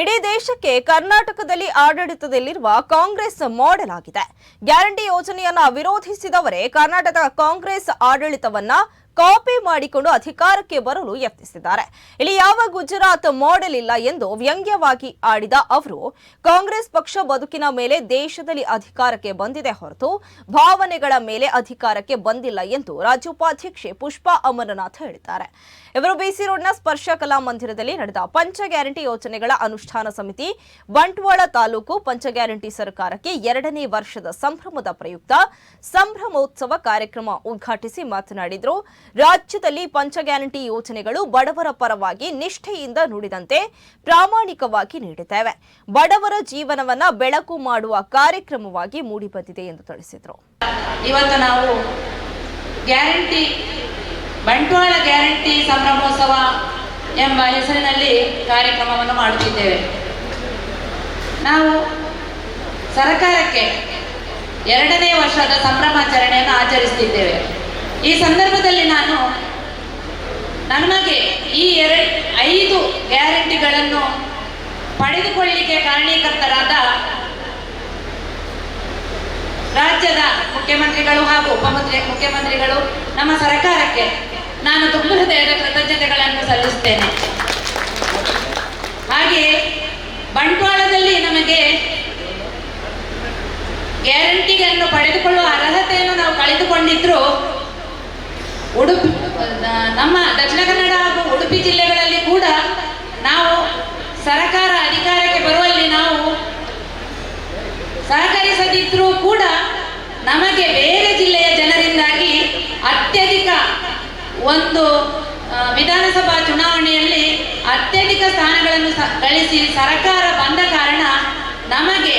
ಇಡೀ ದೇಶಕ್ಕೆ ಕರ್ನಾಟಕದಲ್ಲಿ ಆಡಳಿತದಲ್ಲಿರುವ ಕಾಂಗ್ರೆಸ್ ಮಾಡೆಲ್ ಆಗಿದೆ. ಗ್ಯಾರಂಟಿ ಯೋಜನೆಯನ್ನ ವಿರೋಧಿಸಿದವರೇ ಕರ್ನಾಟಕ ಕಾಂಗ್ರೆಸ್ ಆಡಳಿತವನ್ನ ಕಾಪಿ ಮಾಡಿಕೊಂಡು ಅಧಿಕಾರಕ್ಕೆ ಬರಲು ಯತ್ನಿಸಿದ್ದಾರೆ. ಇಲ್ಲಿ ಯಾವ ಗುಜರಾತ್ ಮಾಡೆಲ್ ಇಲ್ಲ ಎಂದು ವ್ಯಂಗ್ಯವಾಗಿ ಆಡಿದ ಅವರು, ಕಾಂಗ್ರೆಸ್ ಪಕ್ಷ ಬದುಕಿನ ಮೇಲೆ ದೇಶದಲ್ಲಿ ಅಧಿಕಾರಕ್ಕೆ ಬಂದಿದೆ ಹೊರತು ಭಾವನೆಗಳ ಮೇಲೆ ಅಧಿಕಾರಕ್ಕೆ ಬಂದಿಲ್ಲ ಎಂದು ರಾಜ್ಯೋಪಾಧ್ಯಕ್ಷೆ ಪುಷ್ಪಾ ಅಮರನಾಥ್ ಹೇಳಿದ್ದಾರೆ. ಇವರು ಬಿಸಿ ರೋಡ್ನ ಸ್ಪರ್ಶ ಕಲಾ ಮಂದಿರದಲ್ಲಿ ನಡೆದ ಪಂಚ ಗ್ಯಾರಂಟಿ ಯೋಜನೆಗಳ ಅನುಷ್ಠಾನ ಸಮಿತಿ, ಬಂಟ್ವಾಳ ತಾಲೂಕು ಪಂಚ ಗ್ಯಾರಂಟಿ ಸರ್ಕಾರಕ್ಕೆ ಎರಡನೇ ವರ್ಷದ ಸಂಭ್ರಮದ ಪ್ರಯುಕ್ತ ಸಂಭ್ರಮೋತ್ಸವ ಕಾರ್ಯಕ್ರಮ ಉದ್ಘಾಟಿಸಿ ಮಾತನಾಡಿದರು. ರಾಜ್ಯದಲ್ಲಿ ಪಂಚ ಗ್ಯಾರಂಟಿ ಯೋಜನೆಗಳು ಬಡವರ ಪರವಾಗಿ ನಿಷ್ಠೆಯಿಂದ ನುಡಿದಂತೆ ಪ್ರಾಮಾಣಿಕವಾಗಿ ನೀಡಿದ್ದೇವೆ. ಬಡವರ ಜೀವನವನ್ನ ಬೆಳಕು ಮಾಡುವ ಕಾರ್ಯಕ್ರಮವಾಗಿ ಮೂಡಿಬಂದಿದೆ ಎಂದು ತಿಳಿಸಿದರು. ಇವತ್ತು ನಾವು ಗ್ಯಾರಂಟಿ, ಬಂಟ್ವಾಳ ಗ್ಯಾರಂಟಿ ಸಂಭ್ರಮೋತ್ಸವ ಎಂಬ ಹೆಸರಿನಲ್ಲಿ ಕಾರ್ಯಕ್ರಮವನ್ನು ಮಾಡುತ್ತಿದ್ದೇವೆ. ನಾವು ಸರ್ಕಾರಕ್ಕೆ ಎರಡನೇ ವರ್ಷದ ಸಂಭ್ರಮಾಚರಣೆಯನ್ನು ಆಚರಿಸುತ್ತಿದ್ದೇವೆ. ಈ ನಾನು ನಮಗೆ ಈ ಎರಡು, ಐದು ಗ್ಯಾರಂಟಿಗಳನ್ನು ಪಡೆದುಕೊಳ್ಳಿಕ್ಕೆ ಕಾರಣೀಕರ್ತರಾದ ರಾಜ್ಯದ ಮುಖ್ಯಮಂತ್ರಿಗಳು ಹಾಗೂ ಉಪಮಂತ್ರಿ ಮುಖ್ಯಮಂತ್ರಿಗಳು ನಮ್ಮ ಸರ್ಕಾರಕ್ಕೆ ನಾನು ತುಂಬ ಹೃದಯದ ಕೃತಜ್ಞತೆಗಳನ್ನು ಸಲ್ಲಿಸುತ್ತೇನೆ. ನಮ್ಮ ದಕ್ಷಿಣ ಕನ್ನಡ ಹಾಗೂ ಉಡುಪಿ ಜಿಲ್ಲೆಗಳಲ್ಲಿ ಕೂಡ ನಾವು ಸರಕಾರ ಅಧಿಕಾರಕ್ಕೆ ಬರುವಲ್ಲಿ ನಾವು ಸಹಕರಿಸದಿದ್ರೂ ಕೂಡ ನಮಗೆ ಬೇರೆ ಜಿಲ್ಲೆಯ ಜನರಿಂದಾಗಿ ಅತ್ಯಧಿಕ ಒಂದು ವಿಧಾನಸಭಾ ಚುನಾವಣೆಯಲ್ಲಿ ಅತ್ಯಧಿಕ ಸ್ಥಾನಗಳನ್ನು ಗಳಿಸಿ ಸರಕಾರ ಬಂದ ಕಾರಣ ನಮಗೆ